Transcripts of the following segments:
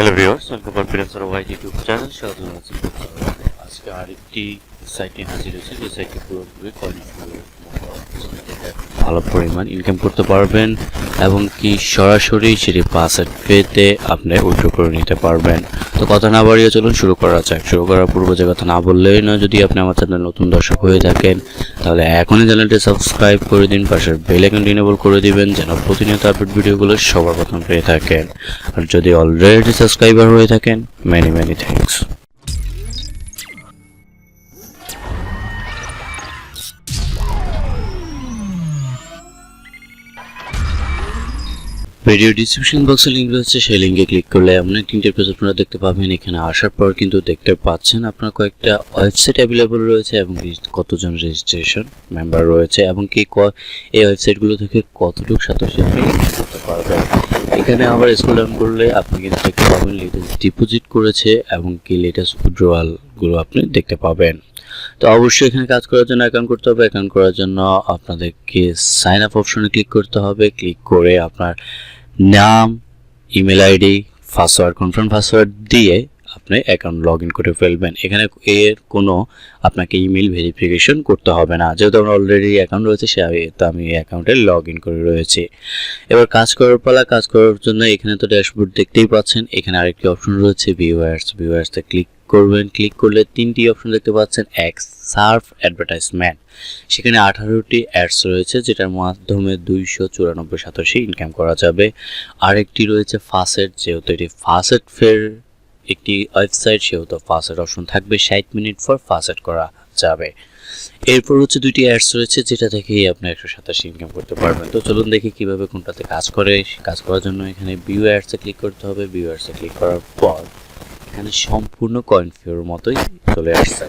Hello viewers welcome friends আর YT YouTube channel স্বাগত জানাচ্ছি আজকে আরেকটি সাইটে হাজির হয়েছে যে সাইটে পুরোপুরি কন্টিনিউ ভালো পরিমাণ ইনকাম করতে পারবেন এবং কি সরাসরি সেটি পাসের পেতে আপনি উইথড্র করে নিতে পারবেন। তো কথা না বাড়িয়ে চলুন, শুরু করা যাক। শুরু করার পূর্ব যে কথা না বললেই না যদি আপনি আমার চ্যানেল নতুন দর্শক হয়ে থাকেন, তাহলে এখনই চ্যানেলটি সাবস্ক্রাইব করে দিন, পাশের বেল আইকনটি এনেবল করে দিবেন, যেন প্রতিনিয়ত আপডেট ভিডিওগুলো সবার প্রথম পেয়ে থাকেন। আর যদি অলরেডি সাবস্ক্রাইবার হয়ে থাকেন many many thanks video description বক্সে লিঙ্ক রয়েছে, সেই লিঙ্কে ক্লিক করলে এমন একটি ইন্টারফেস আপনারা দেখতে পাবেন। এখানে আসার পর কিন্তু দেখতে পাচ্ছেন আপনার কয়েকটা ওয়েবসাইট অ্যাভেলেবল রয়েছে এবং কতজন রেজিস্ট্রেশন মেম্বার রয়েছে এবং কি এই ওয়েবসাইটগুলো থেকে কতটুকু সাতাশি করতে পারবেন। এখানে আবার স্কুল ডাউন করলে আপনি কিন্তু দেখতে পাবেন লেটেস্ট ডিপোজিট করেছে এবং কি লেটেস্ট উইড্রোয়ালগুলো আপনি দেখতে পাবেন। তো অবশ্যই এখানে কাজ করার জন্য অ্যাকাউন্ট করতে হবে। অ্যাকাউন্ট করার জন্য আপনাদেরকে সাইন আপ অপশনে ক্লিক করতে হবে। ক্লিক করে আপনার নাম email ID password confirm password দিয়ে আপনি অ্যাকাউন্ট লগ ইন করে ফেলবেন। এখানে এর কোনো আপনাকে ইমেল ভেরিফিকেশন করতে হবে না। যেহেতু আমার অলরেডি অ্যাকাউন্ট রয়েছে, সে তো আমি অ্যাকাউন্টে লগ ইন করে রয়েছি। এবার কাজ করার পালা, কাজ করার জন্য এখানে তো ড্যাশবোর্ড দেখতেই পাচ্ছেন। এখানে আরেকটি অপশন রয়েছে ভিউয়ার্স ভিউয়ার্সতে ক্লিক করবেন। ক্লিক করলে তিনটি অপশন দেখতে পাচ্ছেন। এক সার্ফ অ্যাডভার্টাইজমেন্ট সেখানে আঠারোটি অ্যাডস রয়েছে, যেটার মাধ্যমে দুইশো চুরানব্বই সাতাশি ইনকাম করা যাবে। আরেকটি রয়েছে ফাসেট যেহেতু এটি ফাসেট ফের একটি ওয়েবসাইট, সেহেতু ফাসেট অপশন থাকবে, ষাট মিনিট পর ফাসেট করা যাবে। এরপর হচ্ছে দুইটি অ্যাডস রয়েছে, যেটা থেকেই আপনি একশো সাতাশি ইনকাম করতে পারবেন। তো চলুন দেখি কীভাবে কোনটাতে কাজ করে। কাজ করার জন্য এখানে ভিউ অ্যাডসে ক্লিক করতে হবে। ভিউ অ্যাডসে ক্লিক করার পর এখানে সম্পূর্ণ কয়েন ফিওর মতোই চলে আসছে।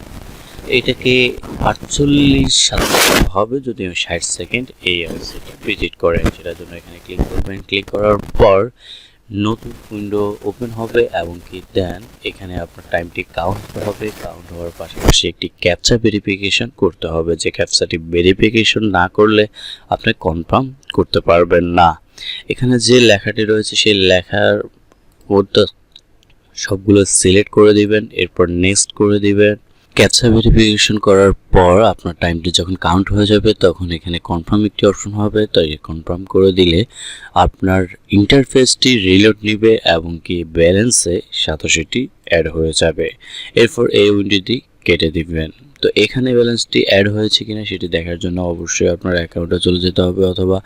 এটাকে আটচল্লিশ সাতাশ হবে যদি ষাট সেকেন্ড এই ওয়েবসাইটে ভিজিট করেন। সেটার জন্য এখানে ক্লিক করবেন। ক্লিক করার পর নতুন উইন্ডো ওপেন হবে এবং কি দেন এখানে আপনার টাইমটি কাউন্ট হবে। কাউন্ট হওয়ার পাশাপাশি একটি ক্যাপচা ভেরিফিকেশন করতে হবে। যে ক্যাপচাটি ভেরিফিকেশন না করলে আপনি কনফার্ম করতে পারবেন না। এখানে যে লেখাটি রয়েছে, সেই লেখার মধ্যে সবগুলো সিলেক্ট করে দিবেন, এরপর নেক্সট করে দিবেন। ক্যাপচা ভেরিফিকেশন করার পর আপনার টাইমটি যখন কাউন্ট হয়ে যাবে, তখন এখানে কনফার্ম একটি অপশন হবে। তাই কনফার্ম করে দিলে আপনার ইন্টারফেসটি রিলোড নিবে এবং কি ব্যালেন্সে সাতাশিটি অ্যাড হয়ে যাবে। এরপর এই উইন্ডোটি কেটে দিবেন। তো এখানে ব্যালেন্সটি অ্যাড হয়েছে কিনা সেটি দেখার জন্য অবশ্যই আপনার অ্যাকাউন্টে চলে যেতে হবে অথবা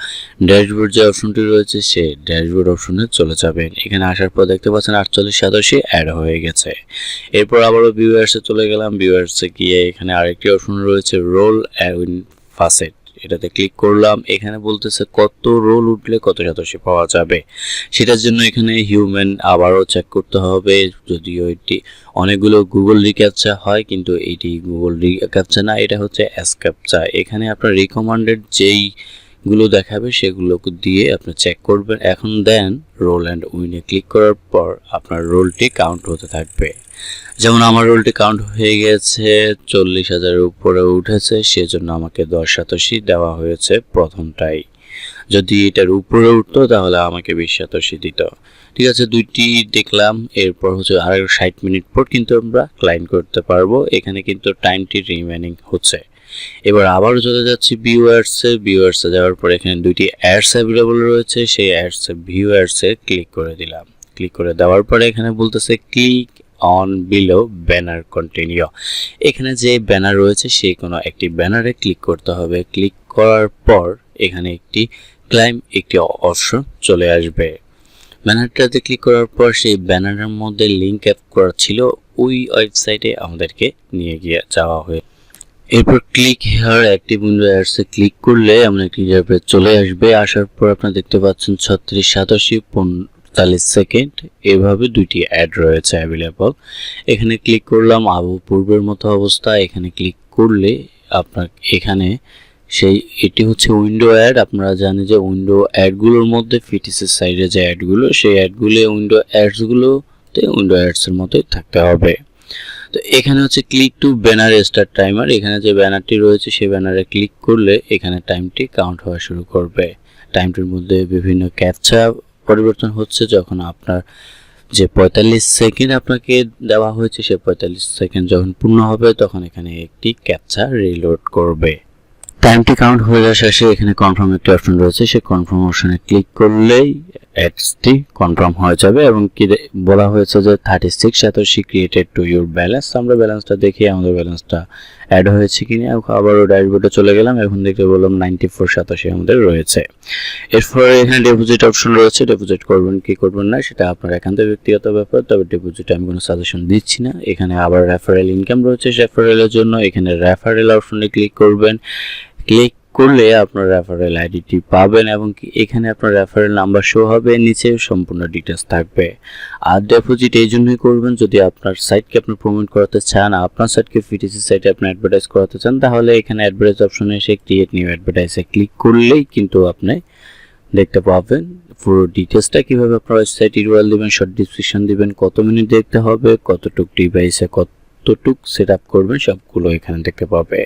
ড্যাশবোর্ড যে অপশনটি রয়েছে, সে ড্যাশবোর্ড অপশনে চলে যাবেন। এখানে আসার পর দেখতে পাচ্ছেন আটচল্লিশ সাতাশি অ্যাড হয়ে গেছে। এরপর আবারও ভিউয়ার্সে চলে গেলাম। ভিউয়ার্সে গিয়ে এখানে আরেকটি অপশন রয়েছে রোল অ্যান্ড ফাসেট এটাতে ক্লিক করলাম, এখানে বলতেছে কত রোল উঠলে কত শতাংশ পাওয়া যাবে। সেটার জন্য এখানে হিউম্যান আবারও চেক করতে হবে, যদিও এটি অনেকগুলো গুগল রিক্যাপচা হয়, কিন্তু এটি গুগল রিক্যাপচা না, এটা হচ্ছে অ্যাস ক্যাপচা এখানে আপনার রিকমান্ডেড যেই গুলো দেখাবে সেগুলো দিয়ে আপনি চেক করবেন। এখন দেন রোল অ্যান্ড উইনে ক্লিক করার পর আপনার রোলটি কাউন্ট হতে থাকবে। যেমন আমার রোলটি কাউন্ট হয়ে গেছে, চল্লিশ হাজারের উপরে উঠেছে, সেজন্য আমাকে দশ সাতাশি দেওয়া হয়েছে প্রথমটাই। যদি এটার উপরে উঠতো, তাহলে আমাকে বিশ সাতাশি দিত। ঠিক আছে, দুইটি দেখলাম, এরপর হচ্ছে আর ষাট মিনিট পর কিন্তু আমরা ক্লাইম করতে পারব। এখানে কিন্তু টাইমটি রিমেনিং হচ্ছে। এবার আবারও চলে যাচ্ছি ভিউয়ার্সে ভিউয়ার্সে যাওয়ার পর এখানে দুইটি অ্যাডস অ্যাভেলেবল রয়েছে। সেই অ্যাডসে ভিউয়ার্সে ক্লিক করে দিলাম। ক্লিক করে দেওয়ার পরে এখানে বলতেছে click on below banner continue এখানে যে ব্যানার রয়েছে সেই কোনো একটি ব্যানারে ক্লিক করতে হবে। ক্লিক করার পর এখানে একটি ক্লাইম একটি অপশন চলে আসবে। ব্যানারটাতে ক্লিক করার পর সেই ব্যানারের মধ্যে লিঙ্ক অ্যাপ করা ছিল। ওই ওয়েবসাইটে আমাদেরকে নিয়ে গিয়ে যাওয়া হয়ে এরপর ক্লিক হেয়ার অ্যাক্টিভ উইন্ডো অ্যাডসে ক্লিক করলে আমরা একটি ইন্টারপ্রেট চলে আসবে। আসার পর আপনারা দেখতে পাচ্ছেন ছত্রিশ, সাতাশি পঁয়তাল্লিশ সেকেন্ড এভাবে দুইটি অ্যাড রয়েছে অ্যাভেলেবল এখানে ক্লিক করলাম আবু পূর্বের মতো অবস্থা। এখানে ক্লিক করলে আপনার এখানে সেই, এটি হচ্ছে উইন্ডো অ্যাড আপনারা জানেন যে উইন্ডো অ্যাডগুলোর মধ্যে ফিটিসের সাইডে যে অ্যাডগুলো সেই অ্যাডগুলো উইন্ডো অ্যাডসগুলোতে উইন্ডো অ্যাডসের মতোই থাকতে হবে। তো এখানে হচ্ছে click to banner start timer এখানে যে ব্যানারটি রয়েছে সেই ব্যানারে ক্লিক করলে এখানে টাইমটি কাউন্ট হওয়া শুরু করবে। টাইমটির মধ্যে বিভিন্ন ক্যাপচা পরিবর্তন হচ্ছে, যখন আপনার যে পঁয়তাল্লিশ সেকেন্ড আপনাকে দেওয়া হয়েছে, সে পঁয়তাল্লিশ সেকেন্ড যখন পূর্ণ হবে, তখন এখানে একটি ক্যাপচা রিলোড করবে। টাইমটি কাউন্ট হয়ে যাওয়ার শেষে এখানে কনফার্ম একটি অপশন রয়েছে। সেই কনফার্ম অপশনে ক্লিক করলেই অ্যাডসটি কনফার্ম হয়ে যাবে এবং কি বলা হয়েছে যে thirty six satoshi created to your balance আমরা ব্যালেন্সটা দেখি, আমাদের ব্যালেন্সটা অ্যাড হয়েছে কিনা আবারও ড্যাশবোর্ডে চলে গেলাম। এখন দেখতে বললাম নাইনটি ফোর সাতাশি আমাদের রয়েছে। এরপরে এখানে ডিপোজিট অপশন রয়েছে। ডিপোজিট করবেন কি করবেন না, সেটা আপনার একান্ত ব্যক্তিগত ব্যাপার, তবে ডিপোজিটে আমি কোনো সাজেশন দিচ্ছি না। এখানে আবার রেফারেল ইনকাম রয়েছে রেফারেলের জন্য। এখানে রেফারেল অপশনে ক্লিক করবেন। ক্লিক করলে আপনার রেফারেল আইডিটি পাবেন এবং এখানে আপনার রেফারেল নাম্বার শো হবে, নিচে সম্পূর্ণ ডিটেলস থাকবে। আর ডিপোজিট এই জন্যই করবেন, যদি আপনার সাইটকে আপনি প্রমোট করাতে চান, আপনার সাইটকে ফিটিসি সাইটে আপনি অ্যাডভার্টাইজ করাতে চান, তাহলে এখানে অ্যাডভার্টাইজ অপশনে এসে ক্রিয়েট নিউ অ্যাডভার্টাইজে ক্লিক করলেই কিন্তু আপনি দেখতে পাবেন পুরো ডিটেলসটা কীভাবে আপনার ওয়েবসাইট ইউআরএল দিবেন শর্ট ডিসক্রিপশন দিবেন, কত মিনিট দেখতে হবে, কতটুক ডিভাইসে কতটুক সেট আপ করবেন সবগুলো এখানে দেখতে পাবে।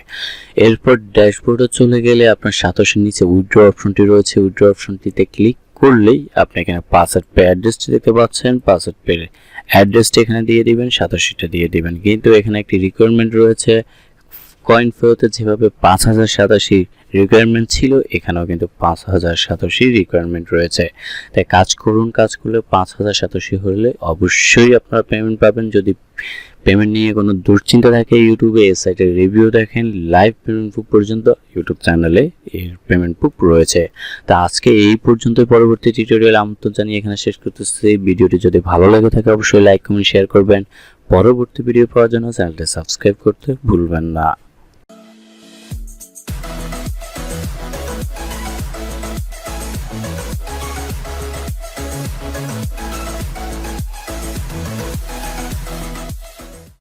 এরপর ড্যাশবোর্ডে চলে গেলে আপনার সাতাশের নিচে উইড্র অপশনটি রয়েছে। উইড্র অপশনটিতে ক্লিক করলেই আপনি এখানে পাসওয়ার্ড পে অ্যাড্রেসটি দেখতে পাচ্ছেন। পাসওয়ার্ড পে অ্যাড্রেসটি এখানে দিয়ে দিবেন সাতাশিটা দিয়ে দিবেন। কিন্তু এখানে একটি রিকোয়ারমেন্ট রয়েছে। কয়েন ফেরতে যেভাবে পাঁচ হাজার সাতাশি রিকোয়ারমেন্ট ছিল, এখানেও কিন্তু পাঁচ হাজার সাতাশি রিকোয়ারমেন্ট রয়েছে। তাই কাজ করুন, কাজ করলে পাঁচ হাজার সাতাশি হলে অবশ্যই আপনারা পেমেন্ট পাবেন। যদি পেমেন্ট নিয়ে কোনো দুশ্চিন্তা থাকে ইউটিউবে, এই সাইটের রিভিউ দেখেন লাইভ পেমেন্ট প্রুফ পর্যন্ত ইউটিউব চ্যানেলে এর পেমেন্ট প্রুফ রয়েছে। তা আজকে এই পর্যন্ত পরবর্তী টিউটোরিয়াল আমন্ত্রণ জানিয়ে এখানে শেষ করতেছি। ভিডিওটি যদি ভালো লেগে থাকে, অবশ্যই লাইক কমেন্ট শেয়ার করবেন। পরবর্তী ভিডিও পাওয়ার জন্য চ্যানেলটি সাবস্ক্রাইব করতে ভুলবেন না।